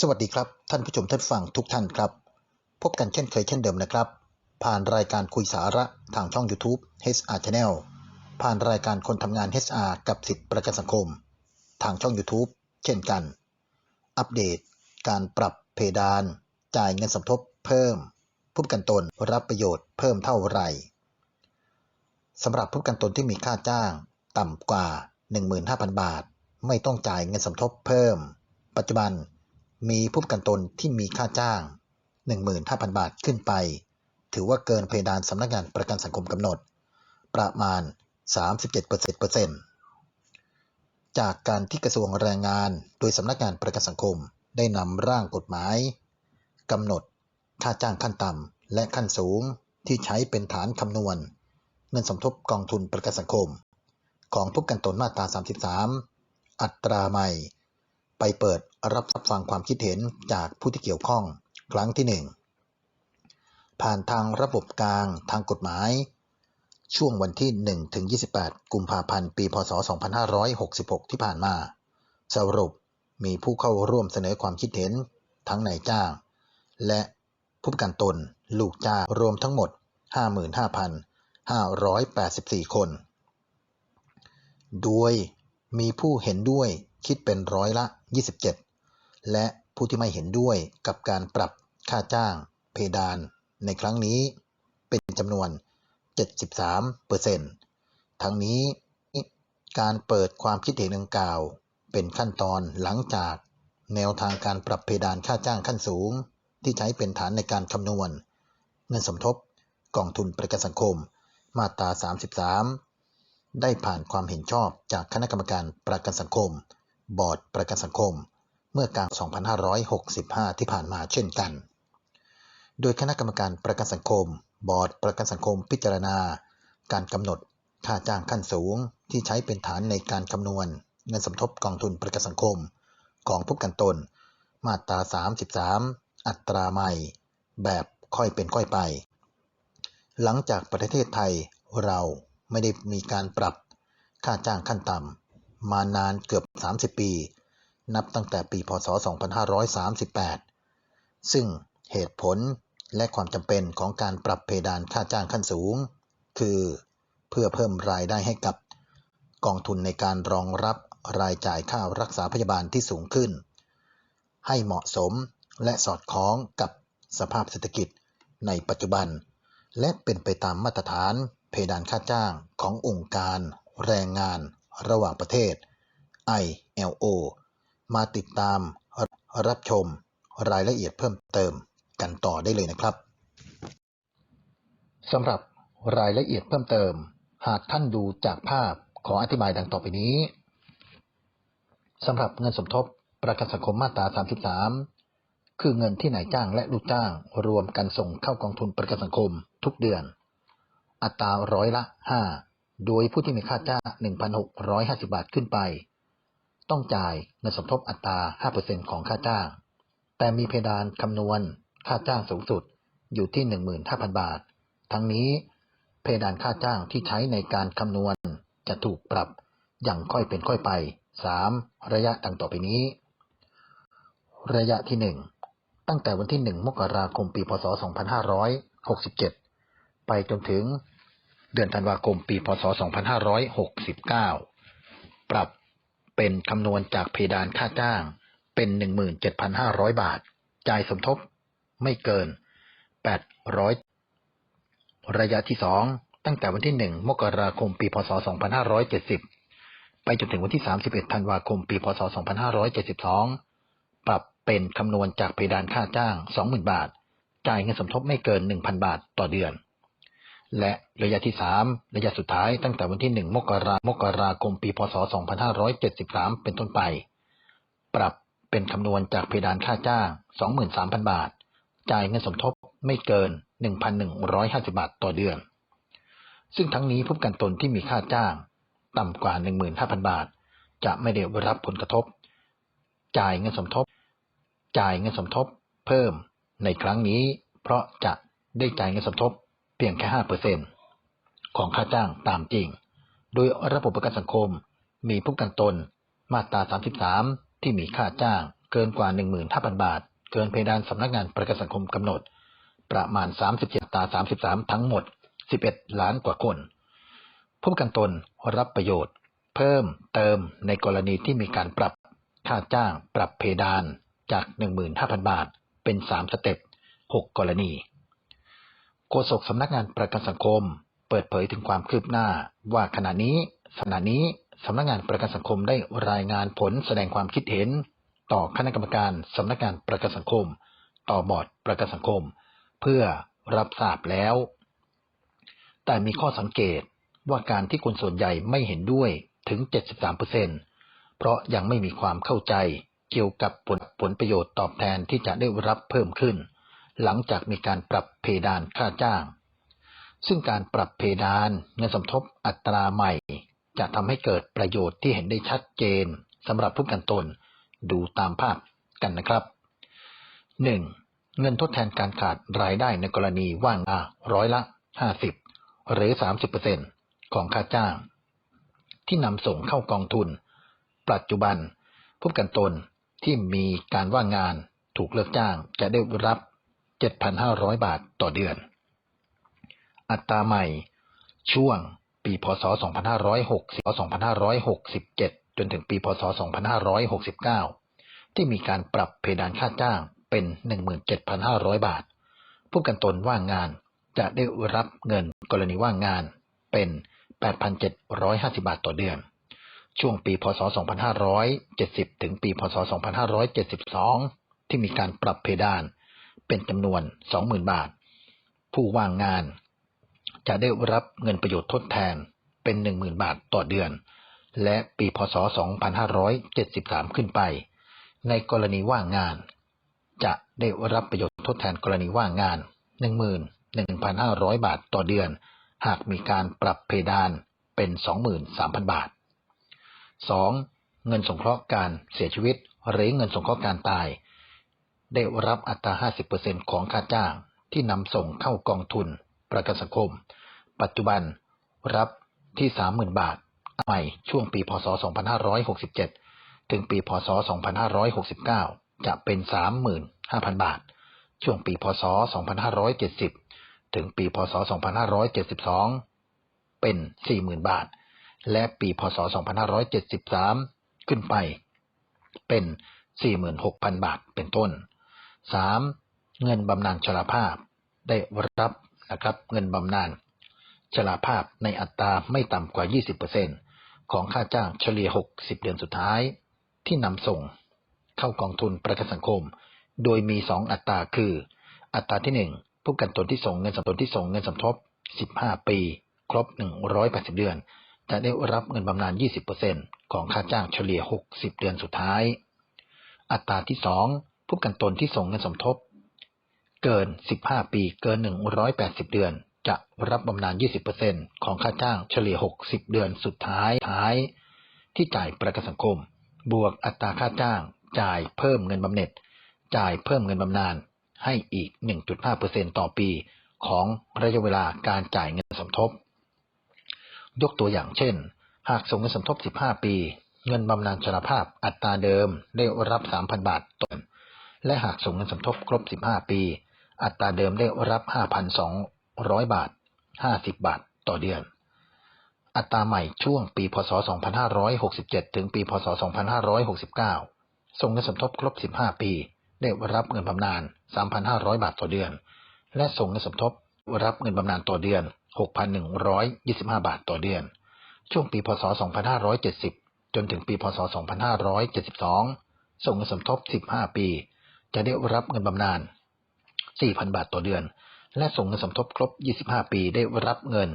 สวัสดีครับ ท่านผู้ชมท่านฟังทุกท่านครับ พบกันเช่นเคยเช่นเดิมนะครับ ผ่านรายการคุยสาระทางช่อง YouTube HR Channel ผ่านรายการคนทำงาน HR กับสิทธิประกันสังคม ทางช่อง YouTube เช่นกัน อัปเดต การปรับเพดาน จ่ายเงินสมทบเพิ่ม ผู้ประกันตนรับประโยชน์เพิ่มเท่าไหร่สำหรับผู้ประกันตนที่มีค่าจ้าง ต่ำกว่า 15,000 บาท ไม่ต้องจ่ายเงินสมทบเพิ่ม ปัจจุบัน มีผู้ประกันตนที่มีค่าจ้าง 15,000 บาทขึ้นไป ถือว่าเกินเพดานสำนักงานประกันสังคมกำหนด ประมาณ 37%จากการที่กระทรวงแรงงานโดยสำนักงานประกันสังคมได้นำร่างกฎหมายกำหนดค่าจ้างขั้นต่ำและขั้นสูงที่ใช้เป็นฐานคำนวณ เงินสมทบกองทุนประกันสังคม ของผู้กันตนมาตรา 33 อัตราใหม่ ไปเปิด รับฟังความคิดเห็นจากผู้ที่เกี่ยวข้อง ครั้งที่ 1 ผ่านทางระบบกลางทางกฎหมาย ช่วงวันที่ 1 ถึง 28 กุมภาพันธ์ ปี พศ 2566 ที่ผ่านมา สรุปมีผู้เข้าร่วมเสนอความคิดเห็น ทั้งนายจ้าง และผู้ประกันตน ลูกจ้างรวมทั้งหมด 55,584 คน โดยมีผู้เห็นด้วยคิดเป็นร้อยละ 27 และผู้ที่ไม่เห็นด้วยกับการปรับค่าจ้าง เพดาน ในครั้งนี้เป็นจำนวน 73เปอร์เซ็นต์ทั้งนี้การเปิดความคิดเห็นดังกล่าว เป็นขั้นตอนหลังจากแนวทางการปรับเพดานค่าจ้างขั้นสูง ที่ใช้เป็นฐานในการคำนวณ เงินสมทบกองทุนประกันสังคม มาตรา 33 ได้ผ่านความเห็นชอบจากคณะกรรมการประกันสังคม บอร์ดประกันสังคม เมื่อกลาง 2565 ที่ผ่านมาเช่นกัน โดยคณะกรรมการประกันสังคม บอร์ดประกันสังคมพิจารณา การกำหนดค่าจ้างขั้นสูงที่ใช้เป็นฐานในการคำนวณเงินสมทบกองทุนประกันสังคม ของผู้กันตน มาตรา 33 อัตราใหม่ แบบค่อยเป็นค่อยไป หลังจากประเทศไทยเราไม่ได้มีการปรับค่าจ้างขั้นต่ำมานานเกือบ 30 ปี นับตั้งแต่ปีพศ 2538 ซึ่งเหตุผลและความจำเป็นของการปรับเพดานค่าจ้างขั้นสูง คือเพื่อเพิ่มรายได้ให้กับกองทุนในการรองรับรายจ่ายค่ารักษาพยาบาลที่สูงขึ้น ให้เหมาะสมและสอดคล้องกับสภาพเศรษฐกิจในปัจจุบัน และเป็นไปตามมาตรฐานเพดานค่าจ้างขององค์การแรงงานระหว่างประเทศ ILO มาติดตามรับชมรายละเอียดเพิ่มเติมกันต่อได้เลยนะครับสำหรับรายละเอียดเพิ่มเติม หากท่านดูจากภาพขออธิบายดังต่อไปนี้สำหรับเงินสมทบประกันสังคมมาตรา 33 คือเงินที่นายจ้างและลูกจ้างรวมกันส่งเข้ากองทุนประกันสังคมทุกเดือน อัตราร้อยละ 5 โดยผู้ที่มีค่าจ้าง 1,650 บาทขึ้นไป ต้องจ่ายเงินสมทบอัตรา 5%ของค่าจ้าง แต่มีเพดานคำนวณค่าจ้างสูงสุดอยู่ที่ 15,000 บาท ทั้งนี้เพดานค่าจ้างที่ใช้ในการคำนวณจะถูกปรับอย่างค่อยเป็นค่อยไป 3. ระยะดังต่อไปนี้ ระยะที่ 1 ตั้งแต่วันที่ 1 มกราคม ปี พศ 2567 ไปจนถึงเดือนธันวาคม ปี พศ 2569 ปรับ เป็นคำนวณจากเพดานค่าจ้าง เป็น 17,500 บาท จ่ายสมทบไม่เกิน 800 ระยะที่ 2 ตั้งแต่วันที่ 1 มกราคม ปี พศ 2570 ไปจนถึงวันที่ 31 ธันวาคม ปี พศ 2572 ปรับเป็นคำนวณจากเพดานค่าจ้าง 20,000 บาท จ่ายเงินสมทบไม่เกิน 1,000 บาทต่อเดือน และระยะที่ 3 ระยะสุดท้ายตั้งแต่วันที่ 1 มกรามกราคมปีพศ 2573 เป็นต้นไป ปรับเป็นคำนวณจากเพดานค่าจ้าง 23,000 บาท จ่ายเงินสมทบไม่เกิน 1,150 บาทต่อเดือน ซึ่งทั้งนี้ผู้กันตนที่มีค่าจ้าง ต่ำกว่า 15,000 บาท จะไม่ได้รับผลกระทบ จ่ายเงินสมทบ จ่ายเงินสมทบเพิ่มในครั้งนี้ เพราะจะได้จ่ายเงินสมทบ พียงแค่ 5%ของค่าจ้างตามจริง โดยระบบประกันสังคมมีผู้ประกันตน มาตรา 33 ที่มีค่าจ้างเกินกว่า 15,000 บาท เกินเพดานสำนักงานประกันสังคมกำหนด ประมาณ 37ตรา33 ทั้งหมด 11 ล้านกว่าคน ผู้ประกันตนรับประโยชน์ เพิ่มเติมในกรณีที่มีการปรับค่าจ้างปรับเพดานจาก 15,000 บาท เป็น 3 สเต็ป 6 กรณี ฆษกสำนักงานประกันสังคม เปิดเผยถึงความคืบหน้า ว่าขณะนี้ขณะนี้สำนักงานประกันสังคมได้รายงานผลแสดงความคิดเห็น ต่อคณะกรรมการสำนักงานประกันสังคม ต่อบอร์ดประกันสังคม เพื่อรับทราบแล้ว แต่มีข้อสังเกตว่าการที่คนส่วนใหญ่ไม่เห็นด้วยถึง 73%เพราะยังไม่มีความเข้าใจเกี่ยวกับผลผลประโยชน์ตอบแทนที่จะได้รับเพิ่มขึ้น หลังจากมีการปรับเพดานค่าจ้าง ซึ่งการปรับเพดานเงินสมทบอัตราใหม่ จะทำให้เกิดประโยชน์ที่เห็นได้ชัดเจนสำหรับผู้กันตน ดูตามภาพกันนะครับ 1. เงินทดแทนการขาดรายได้ในกรณีว่างงานร้อยละ 50 หรือ 30%ของค่าจ้าง ที่นำส่งเข้ากองทุน ปัจจุบันผู้กันตนที่มีการว่างงานถูกเลิกจ้างจะได้รับ 7,500 บาทต่อเดือน อัตราใหม่ช่วงปีพศ 2560 2567 จนถึงปีพศ 2569 ที่มีการปรับเพดานค่าจ้างเป็น 17,500 บาท ผู้กันตนว่างงานจะได้รับเงินกรณีว่างงานเป็น 8,750 บาทต่อเดือน ช่วงปีพศ 2570 ถึงปีพศ 2572 ที่มีการปรับเพดาน เป็นจำนวน 20,000 บาท ผู้ว่างงาน จะได้รับเงินประโยชน์ทดแทนเป็น 10,000 บาทต่อเดือน และปีพศ 2573 ขึ้นไป ในกรณีว่างงาน จะได้รับประโยชน์ทดแทนกรณีว่างงาน 11,500 บาทต่อเดือน หากมีการปรับเพดานเป็น 23,000 บาท 2. เงินสงเคราะห์การเสียชีวิต หรือเงินสงเคราะห์การตาย ได้รับอัตรา 50%ของค่าจ้างที่นำส่งเข้ากองทุน ประกันสังคม ปัจจุบันรับที่ 30,000 บาทใหม่ช่วงปีพศ 2567 ถึงปีพศ 2569 จะเป็น 35,000 บาท ช่วงปีพศ 2570 ถึงปีพศ 2572 เป็น 40,000 บาท และปีพศ 2573 ขึ้นไปเป็น 46,000 บาท เป็นต้น 3. เงินบำนาญชราภาพ ได้รับนะครับเงินบำนาญชราภาพในอัตราไม่ต่ำกว่า 20%ของค่าจ้างเฉลี่ย 60 เดือนสุดท้าย ที่นำส่งเข้ากองทุนประกันสังคม โดยมี 2 อัตราคือ อัตราที่ 1 ผู้กันตนที่ส่งเงินสมทบที่ส่งเงินสมทบ 15 ปี ครบ 180 เดือน จะได้รับเงินบำนาญ 20%ของค่าจ้างเฉลี่ย 60 เดือนสุดท้าย อัตราที่ 2 ผู้ประกันตนที่ส่งเงินสมทบ เกิน 15 ปีเกิน 180 เดือน จะรับบำนาญ 20%ของค่าจ้างเฉลี่ย 60 เดือนสุดท้ายท้าย ที่จ่ายประกันสังคม บวกอัตราค่าจ้าง จ่ายเพิ่มเงินบำเหน็จ จ่ายเพิ่มเงินบำนาญให้อีก 1.5%ต่อปีของระยะเวลาการจ่ายเงินสมทบ ยกตัวอย่างเช่น หากส่งเงินสมทบ 15 ปี เงินบำนาญชราภาพอัตราเดิมได้รับ 3,000 บาทต่อ และหากส่งเงินสมทบครบ 15 ปี อัตราเดิมได้รับ 5,200 บาท 50 บาทต่อเดือน อัตราใหม่ช่วงปีพศ 2567 ถึงปีพศ 2569 ส่งเงินสมทบครบ 15 ปี ได้รับเงินบำนาญ 3,500 บาทต่อเดือน และส่งเงินสมทบรับเงินบำนาญต่อเดือน 6,125 บาทต่อเดือน ช่วงปีพศ 2570 จนถึงปีพศ 2572 ส่งเงินสมทบ 15 ปี จะได้รับเงินบำนาญ 4,000 บาทต่อเดือน และส่งเงินสมทบครบ 25 ปีได้รับเงิน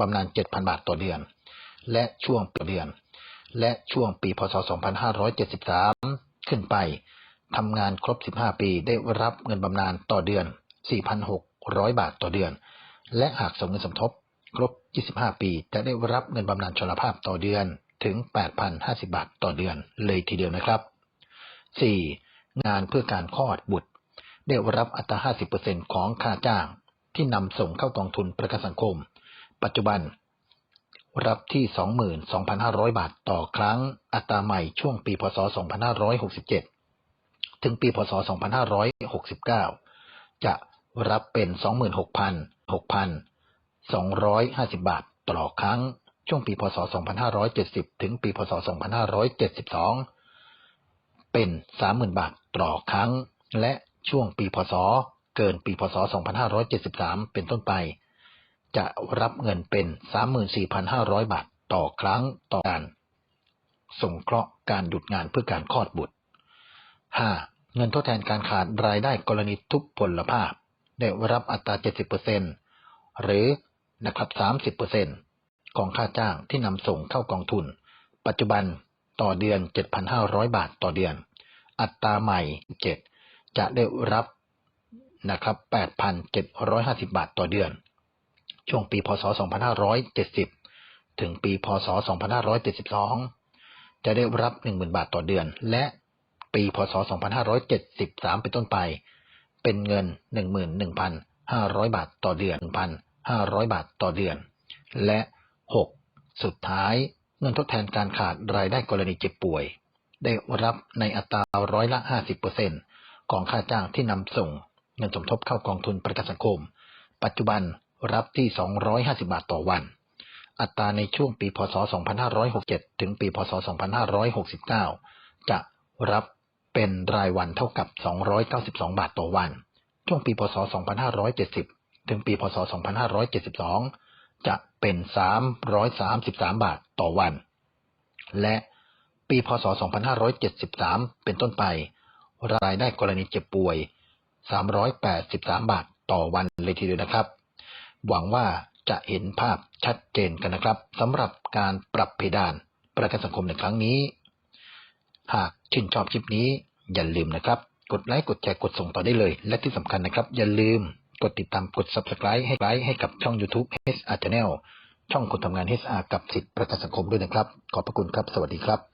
บำนาญ 7,000 บาทต่อเดือน และช่วงต่อเดือน และช่วงปีพศ 2573 ขึ้นไปทำงานครบ 15 ปีได้รับเงินบำนาญต่อเดือน 4,600 บาทต่อเดือน และหากส่งเงินสมทบครบ 25 ปี จะได้รับเงินบำนาญชราภาพต่อเดือนถึง 8,050 บาทต่อเดือนเลยทีเดียวนะครับ 4. งานเพื่อการคลอดบุตร ได้รับอัตรา 50%ของค่าจ้างที่นำส่งเข้ากองทุนประกันสังคม ปัจจุบัน รับที่ 22,500 บาทต่อครั้ง อัตราใหม่ช่วงปีพศ 2567 ถึงปีพศ 2569 จะรับเป็น 26,000 6,250 บาทต่อครั้ง ช่วงปีพศ 2570 ถึงปีพศ 2572 เป็น 30,000 บาท ต่อครั้ง และช่วงปีพศ เกินปีพศ 2573 เป็นต้นไป จะรับเงินเป็น 34,500 บาทต่อครั้งต่อการสงเคราะห์การหยุดงานเพื่อการคลอดบุตร 5. เงินทดแทนการขาดรายได้กรณีทุพพลภาพ ได้รับอัตรา 70%หรือนะครับ 30%ของค่าจ้างที่นำส่งเข้ากองทุน ปัจจุบันต่อเดือน 7,500 บาทต่อเดือน อัตราใหม่7จะได้รับนะครับ8,750 บาทต่อเดือน ช่วงปีพศ 2570 ถึงปีพศ 2572 จะได้รับ 10,000 บาทต่อเดือน และปีพศ 2573 เป็นต้นไป เป็นเงิน 11,500 บาทต่อเดือน 1,500 บาทต่อเดือน และ 6. สุดท้ายเงินทดแทนการขาดรายได้กรณีเจ็บป่วย ได้รับในอัตราร้อยละ 50%ของค่าจ้างที่นำส่งเงินสมทบเข้ากองทุนประกันสังคม ปัจจุบันรับที่ 250 บาทต่อวัน อัตราในช่วงปี พศ 2567 ถึงปี พศ 2569 จะรับเป็นรายวันเท่ากับ 292 บาทต่อวัน ช่วงปี พศ 2570 ถึงปี พศ 2572 จะเป็น 333 บาทต่อวัน และ ปีพศ 2573 เป็นต้นไป รายได้กรณีเจ็บป่วย 383 บาทต่อวันเลยทีเดียวนะครับ หวังว่าจะเห็นภาพชัดเจนกันนะครับสำหรับการปรับเพดานประกันสังคมในครั้งนี้ หากชื่นชอบคลิปนี้ อย่าลืมนะครับ กดไลค์กดแชร์กดส่งต่อได้เลย และที่สำคัญนะครับ อย่าลืมกดติดตามกด subscribe ให้ไลค์ให้กับช่อง YouTube HR Channel ช่องคนทำงาน HR กับสิทธิประกันสังคมด้วยนะครับ ขอบพระคุณครับ สวัสดีครับ